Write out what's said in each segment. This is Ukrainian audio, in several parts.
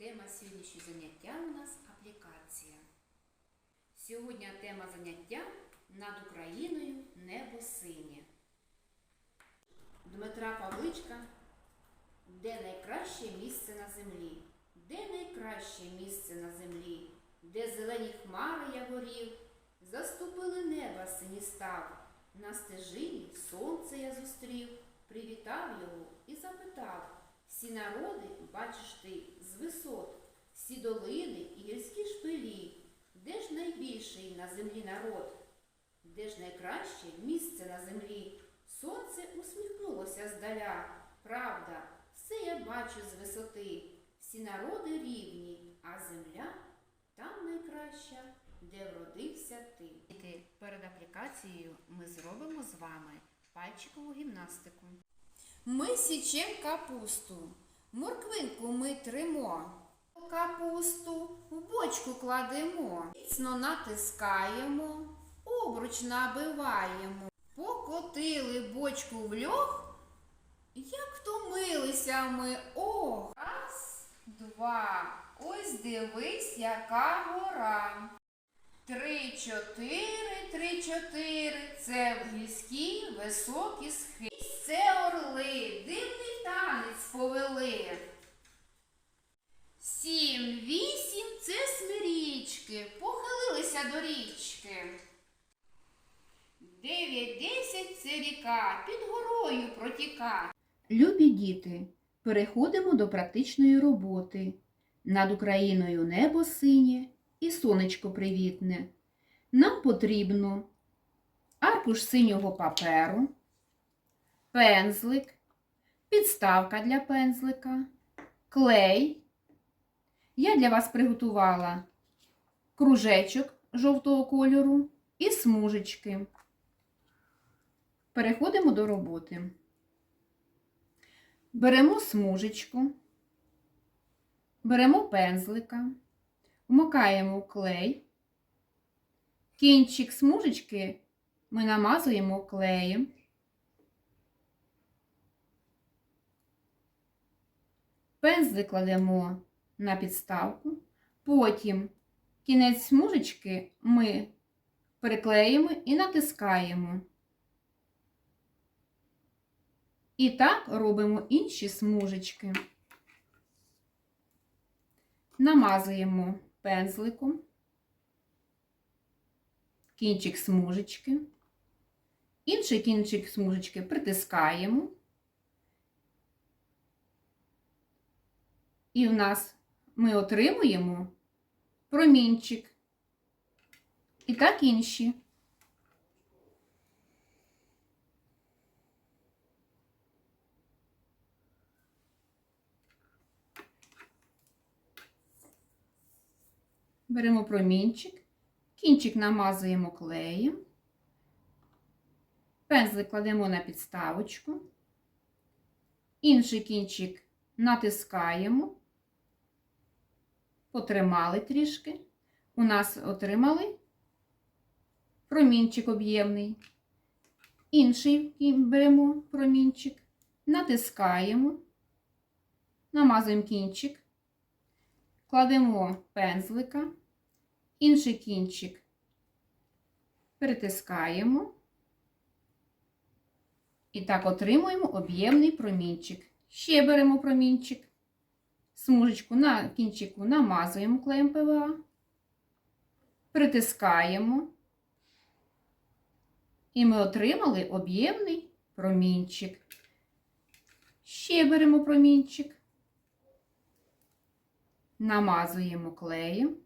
Тема сьогоднішнього заняття у нас аплікація. Сьогодні тема заняття над Україною небо синє. Дмитра Павличка Де найкраще місце на землі? Де найкраще місце на землі? Де зелені хмари яворів, заступили неба сині став. На стежині сонце я зустрів, привітав його і запитав. Всі народи, бачиш ти, з висот, всі долини і гірські шпилі. Де ж найбільший на землі народ? Де ж найкраще місце на землі? Сонце усміхнулося здаля. Правда, все я бачу з висоти. Всі народи рівні, а земля там найкраща, де вродився ти. Перед аплікацією ми зробимо з вами пальчикову гімнастику. Ми січем капусту, морквинку ми тримо, капусту в бочку кладемо, міцно натискаємо, обруч набиваємо, покотили бочку в льох, як втомилися ми. О! Раз, два. Ось дивись, яка гора. Три, чотири, три, чотири. Це в гірські високі схили. Це орли, дивний танець повели. Сім, вісім це смирічки, похилилися до річки. Дев'ять, десять це ріка, під горою протіка. Любі діти, переходимо до практичної роботи. Над Україною небо синє і сонечко привітне. Нам потрібно аркуш синього паперу, пензлик, підставка для пензлика, клей. Я для вас приготувала кружечок жовтого кольору і смужечки. Переходимо до роботи. Беремо смужечку, беремо пензлика, вмикаємо клей. Кінчик смужечки ми намазуємо клеєм. Пензлик кладемо на підставку. Потім кінець смужечки ми приклеїмо і натискаємо. І так робимо інші смужечки. Намазуємо пензликом, кінчик смужечки, інший кінчик смужечки притискаємо. І в нас ми отримуємо промінчик. І так інші. Беремо промінчик, кінчик намазуємо клеєм, пензлик кладемо на підставочку, інший кінчик натискаємо, потримали трішки. У нас отримали промінчик об'ємний. Інший беремо промінчик, натискаємо, намазуємо кінчик, кладемо пензлика, інший кінчик перетискаємо і так отримуємо об'ємний промінчик. Ще беремо промінчик, смужечку на кінчику намазуємо клеєм ПВА, притискаємо. І ми отримали об'ємний промінчик. Ще беремо промінчик, намазуємо клеєм,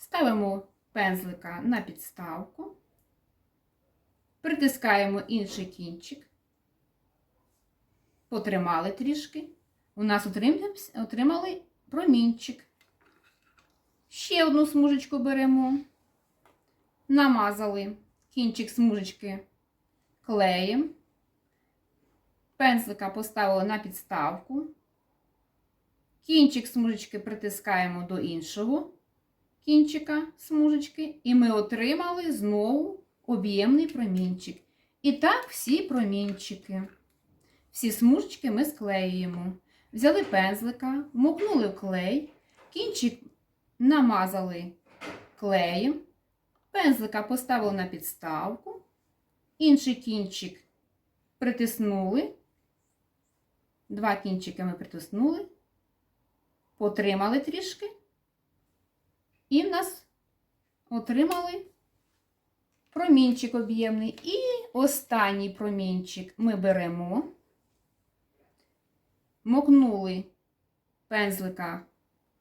ставимо пензлика на підставку, притискаємо інший кінчик, потримали трішки. У нас отримали промінчик. Ще одну смужечку беремо, намазали кінчик смужечки клеєм, пензлика поставили на підставку, кінчик смужечки притискаємо до іншого кінчика смужечки, і ми отримали знову об'ємний промінчик. І так всі промінчики. Всі смужечки ми склеюємо. взяли пензлика, вмокнули в клей, кінчик намазали клеєм, пензлика поставили на підставку, інший кінчик притиснули, два кінчики ми притиснули, потримали трішки, і в нас отримали промінчик об'ємний. І останній промінчик ми беремо, мокнули пензлика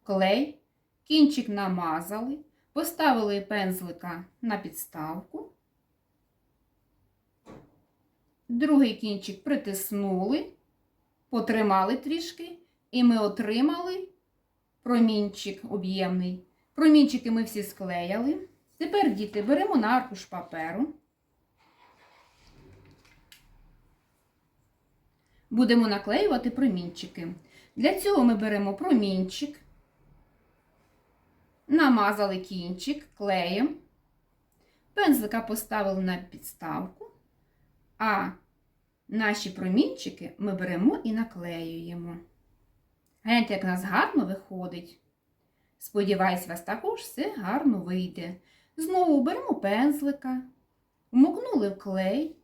клей, кінчик намазали, поставили пензлика на підставку, другий кінчик притиснули, потримали трішки, і ми отримали промінчик об'ємний. Промінчики ми всі склеяли. Тепер, діти, беремо на аркуш паперу. Будемо наклеювати промінчики. Для цього ми беремо промінчик, намазали кінчик клеєм, пензлика поставили на підставку, а наші промінчики ми беремо і наклеюємо. Гляньте, як у нас гарно виходить. Сподіваюсь, вас також все гарно вийде. Знову беремо пензлика, вмокнули в клей,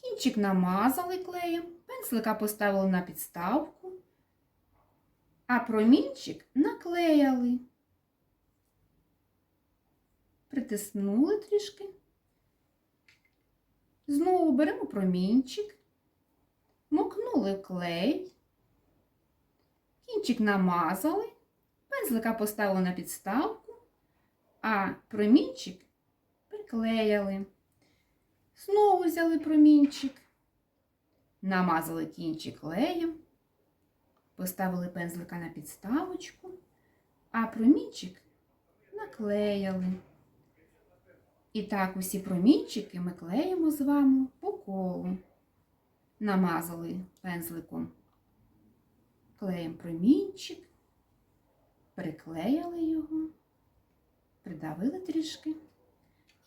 кінчик намазали клеєм, пензлика поставили на підставку, а промінчик наклеяли. Притиснули трішки. Знову беремо промінчик, мокнули в клей, кінчик намазали, пензлика поставили на підставку, а промінчик приклеяли. Знову взяли промінчик, намазали кінчик клеєм, поставили пензлика на підставочку, а промінчик наклеяли. І так усі промінчики ми клеїмо з вами по колу. Намазали пензликом клеєм промінчик, приклеїли його, придавили трішки.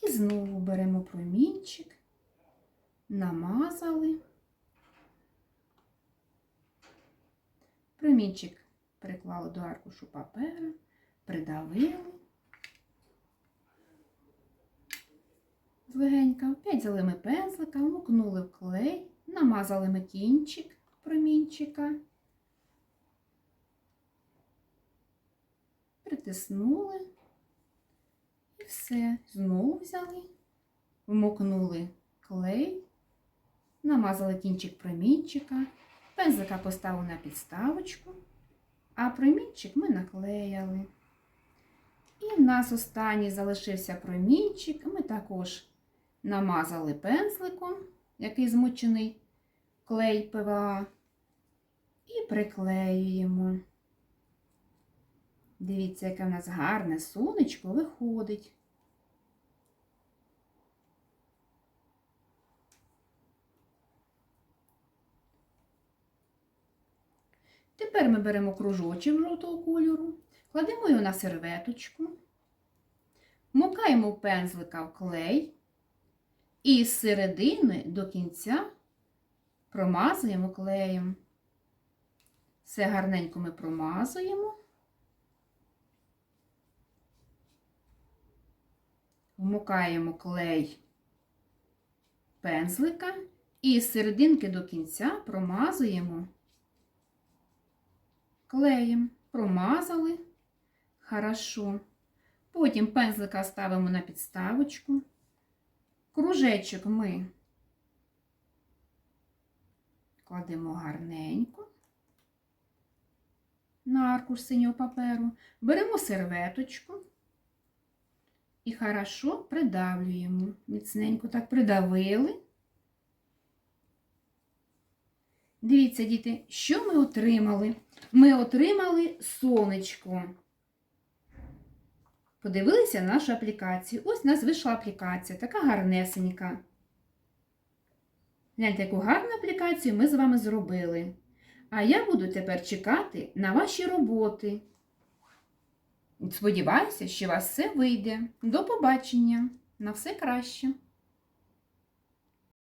І знову беремо промінчик, намазали. Промінчик приклали до аркушу папера, придавили. Злегенька, опять взяли ми пензлика, вмокнули в клей, намазали ми кінчик промінчика, притиснули і все. Знову взяли, вмокнули клей, намазали кінчик промінчика, пензлика поставили на підставочку, а промінчик ми наклеяли. І в нас останній залишився промінчик, ми також намазали пензликом, який змочений клей ПВА, і приклеюємо. Дивіться, яке в нас гарне сонечко виходить. Тепер ми беремо кружочок жовтого кольору, кладемо його на серветочку, мокаємо пензлика в клей і з середини до кінця промазуємо клеєм. Все гарненько ми промазуємо. Вмукаємо клей пензлика і з серединки до кінця промазуємо клеєм. Промазали. Хорошо. Потім пензлика ставимо на підставочку. Кружечок ми кладемо гарненько на аркуш синього паперу, беремо серветочку і хорошо придавлюємо. Міцненько так придавили. Дивіться, діти, що ми отримали? Ми отримали сонечко. Подивилися нашу аплікацію. Ось у нас вийшла аплікація, така гарнесенька. Гляньте, яку гарну аплікацію ми з вами зробили. А я буду тепер чекати на ваші роботи. Сподіваюся, що у вас все вийде. До побачення! На все краще!